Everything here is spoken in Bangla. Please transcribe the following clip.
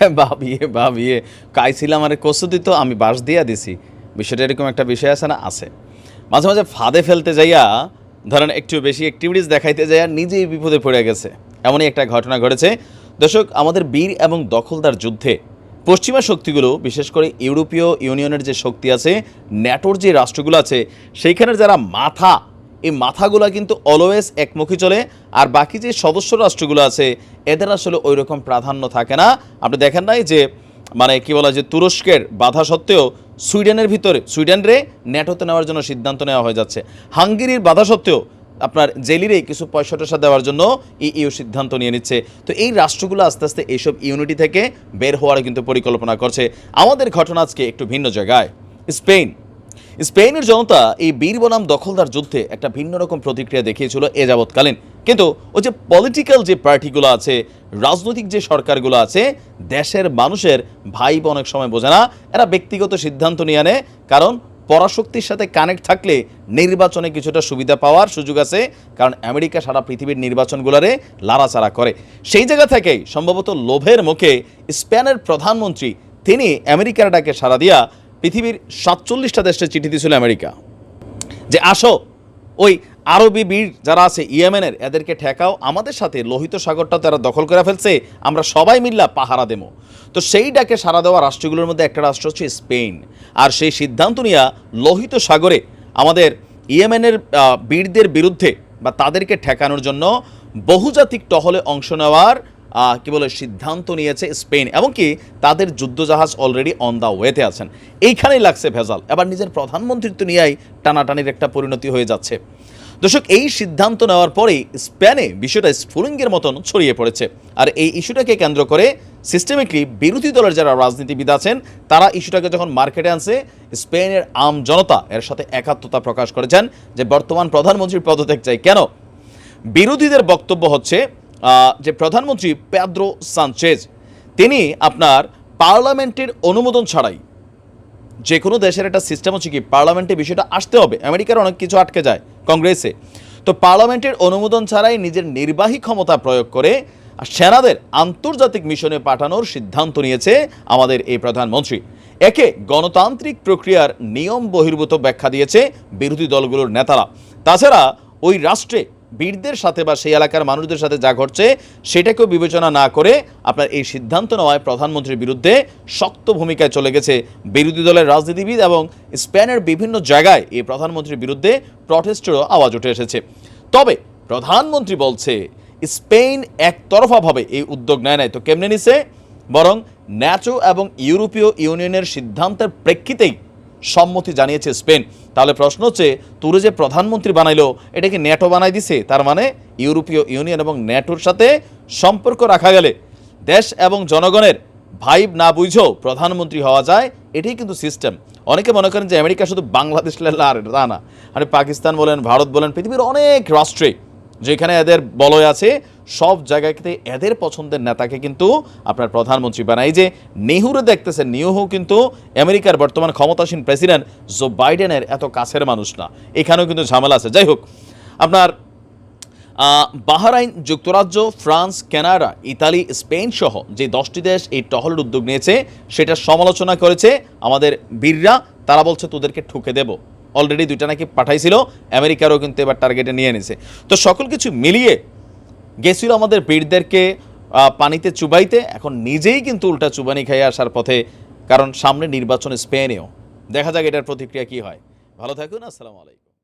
ভাবিয়ে ভাবিয়ে কাইছিলাম, আরে কসু দিত আমি বাস দিয়া দিছি। বিষয়টা এরকম একটা বিষয় আছে না? আছে। মাঝে মাঝে ফাঁদে ফেলতে যাইয়া, ধরেন একটু বেশি অ্যাক্টিভিটিস দেখাইতে যাইয়া নিজেই বিপদে পড়ে গেছে। এমনই একটা ঘটনা ঘটেছে। দর্শক, আমাদের বীর এবং দখলদার যুদ্ধে পশ্চিমা শক্তিগুলো, বিশেষ করে ইউরোপীয় ইউনিয়নের যে শক্তি আছে ন্যাটোর যে রাষ্ট্রগুলো আছে, সেইখানের যারা মাথা এই মাথাগুলা কিন্তু অলওয়েজ একমুখী চলে। আর বাকি যে সদস্য রাষ্ট্রগুলো আছে, এদের আসলে ওই রকম প্রাধান্য থাকে না। আপনি দেখেন নাই যে মানে কি বলা যে তুরস্কের বাধা সত্ত্বেও সুইডেনের ভিতরে, সুইডেনরে ন্যাটোতে নেওয়ার জন্য সিদ্ধান্ত নেওয়া হয়ে যাচ্ছে। হাঙ্গেরির বাধা সত্ত্বেও আপনার জেলিরে কিছু পয়সা টয়সা দেওয়ার জন্য ইউ সিদ্ধান্ত নিয়ে নিচ্ছে। তো এই রাষ্ট্রগুলো আস্তে আস্তে এইসব ইউনিটি থেকে বের হওয়ার কিন্তু পরিকল্পনা করছে। আমাদের ঘটনা আজকে একটু ভিন্ন জায়গায়। স্পেন। স্পেনের জনতা এই বীর বনাম দখলদার যুদ্ধে একটা ভিন্ন রকম প্রতিক্রিয়া দেখিয়েছিল এ যাবৎকালীন। কিন্তু ওই যে পলিটিক্যাল যে পার্টিগুলো আছে, রাজনৈতিক যে সরকারগুলো আছে, দেশের মানুষের ভাই অনেক সময় বোঝে না। এরা ব্যক্তিগত সিদ্ধান্ত নিয়ে আনে, কারণ পরাশক্তির সাথে কানেক্ট থাকলে নির্বাচনে কিছুটা সুবিধা পাওয়ার সুযোগ আছে, কারণ আমেরিকা সারা পৃথিবীর নির্বাচনগুলোরে লাড়াচাড়া করে। সেই জায়গা থেকেই সম্ভবত লোভের মুখে স্পেনের প্রধানমন্ত্রী, তিনি আমেরিকার ডাকে সাড়া দিয়া পৃথিবীর সাতচল্লিশটা দেশে চিঠি দিয়েছিল আমেরিকা। যে আসো, ওই আরবি বীর যারা আছে ইয়েমেনের, এদেরকে ঠেকাও, আমাদের সাথে লোহিত সাগরটা তারা দখল করে ফেলছে, আমরা সবাই মিল্লা পাহারা দেবো। তো সেই ডাকে সারা দেওয়া রাষ্ট্রগুলোর মধ্যে একটা রাষ্ট্র হচ্ছে স্পেন। আর সেই সিদ্ধান্ত নিয়ে লোহিত সাগরে আমাদের ইয়েমেনের বীরদের বিরুদ্ধে বা তাদেরকে ঠেকানোর জন্য বহুজাতিক টহলে অংশ নেওয়ার কি বলে, সিদ্ধান্ত নিয়েছে স্পেন এমনকি তাদের যুদ্ধজাহাজ অলরেডি অন দ্য ওয়েতে আছেন। এইখানেই লাগছে ভেজাল। এবার নিজের প্রধানমন্ত্রিত্ব নিয়েই টানাটানির একটা পরিণতি হয়ে যাচ্ছে। দর্শক, এই সিদ্ধান্ত নেওয়ার পরেই স্পেনে বিষয়টা স্ফুলিঙ্গের মতন ছড়িয়ে পড়েছে। আর এই ইস্যুটাকে কেন্দ্র করে সিস্টেমিকলি বিরোধী দলের যারা রাজনীতিবিদ আছেন, তারা ইস্যুটাকে যখন মার্কেটে আনছে, স্পেনের আম জনতা এর সাথে একাত্মতা প্রকাশ করেছেন যে বর্তমান প্রধানমন্ত্রীর পদত্যাগ চাই। কেন? বিরোধীদের বক্তব্য হচ্ছে যে প্রধানমন্ত্রী প্যাদ্রো সানচেজ, তিনি আপনার পার্লামেন্টের অনুমোদন ছাড়াই যে কোনো দেশের একটা সিস্টেম হচ্ছে কি, পার্লামেন্টে বিষয়টা আসতে হবে। আমেরিকার অনেক কিছু আটকে যায় কংগ্রেসে। তো পার্লামেন্টের অনুমোদন ছাড়াই নিজের নির্বাহী ক্ষমতা প্রয়োগ করে সেনাদের আন্তর্জাতিক মিশনে পাঠানোর সিদ্ধান্ত নিয়েছে আমাদের এই প্রধানমন্ত্রী। একে গণতান্ত্রিক প্রক্রিয়ার নিয়ম বহির্ভূত ব্যাখ্যা দিয়েছে বিরোধী দলগুলোর নেতারা। তাছাড়া ওই রাষ্ট্রে বীরদের সাথে বা সেই এলাকার মানুষদের সাথে যা ঘটছে, সেটাকেও বিবেচনা না করে আপনার এই সিদ্ধান্ত নেওয়ায় প্রধানমন্ত্রীর বিরুদ্ধে শক্ত ভূমিকায় চলে গেছে বিরোধী দলের রাজনীতিবিদ এবং স্পেনের বিভিন্ন জায়গায় এই প্রধানমন্ত্রীর বিরুদ্ধে প্রটেস্টেরও আওয়াজ উঠে এসেছে। তবে প্রধানমন্ত্রী বলছে, স্পেন একতরফাভাবে এই উদ্যোগ নেয় নাই। তো কেমনে নিছে? বরং ন্যাটো এবং ইউরোপীয় ইউনিয়নের সিদ্ধান্তের প্রেক্ষিতেই সম্মতি জানিয়েছে স্পেন। তাহলে প্রশ্ন হচ্ছে, তুরে যে প্রধানমন্ত্রী বানাইলো, এটা কি ন্যাটো বানাই দিছে? তার মানে ইউরোপীয় ইউনিয়ন এবং ন্যাটোর সাথে সম্পর্ক রাখা গেলে। দেশ এবং জনগণের ভাইব না বুঝেও প্রধানমন্ত্রী হওয়া যায়, এটাই কিন্তু সিস্টেম। অনেকে মনে করেন যে আমেরিকা শুধু বাংলাদেশ আর তা না। মানে পাকিস্তান বলেন, ভারত বলেন, পৃথিবীর অনেক রাষ্ট্রে যেখানে এদের বলয় আছে সব জায়গাতে এদের পছন্দের নেতাকে কিন্তু আপনার প্রধানমন্ত্রী বানায়। এই যে নেহুরে দেখতেছেন নিহু কিন্তু আমেরিকার বর্তমান ক্ষমতাসীন প্রেসিডেন্ট জো বাইডেনের এত কাছের মানুষ না। এখানেও কিন্তু ঝামেলা আছে। যাই হোক, আপনার বাহরাইন যুক্তরাজ্য, ফ্রান্স, কানাডা, ইতালি, স্পেন সহ যে দশটি দেশ এই টহলের উদ্যোগ নিয়েছে, সেটা সমালোচনা করেছে আমাদের বীররা। তারা বলছে, তোদেরকে ঠুকে দেব। অলরেডি দুইটা নাকি পাঠাইছিল, আমেরিকারও কিন্তু এবার টার্গেটে নিয়ে নিছে। তো সকল কিছু মিলিয়ে গেছিল আমাদের বীরদেরকে পানিতে চুবাইতে। এখন নিজেই কিন্তু উল্টা চুবানি খেয়ে আসার পথে, কারণ সামনে নির্বাচন স্পেনেও। দেখা যাক এটার প্রতিক্রিয়া কি হয়। ভালো থাকুন, আসসালামু আলাইকুম।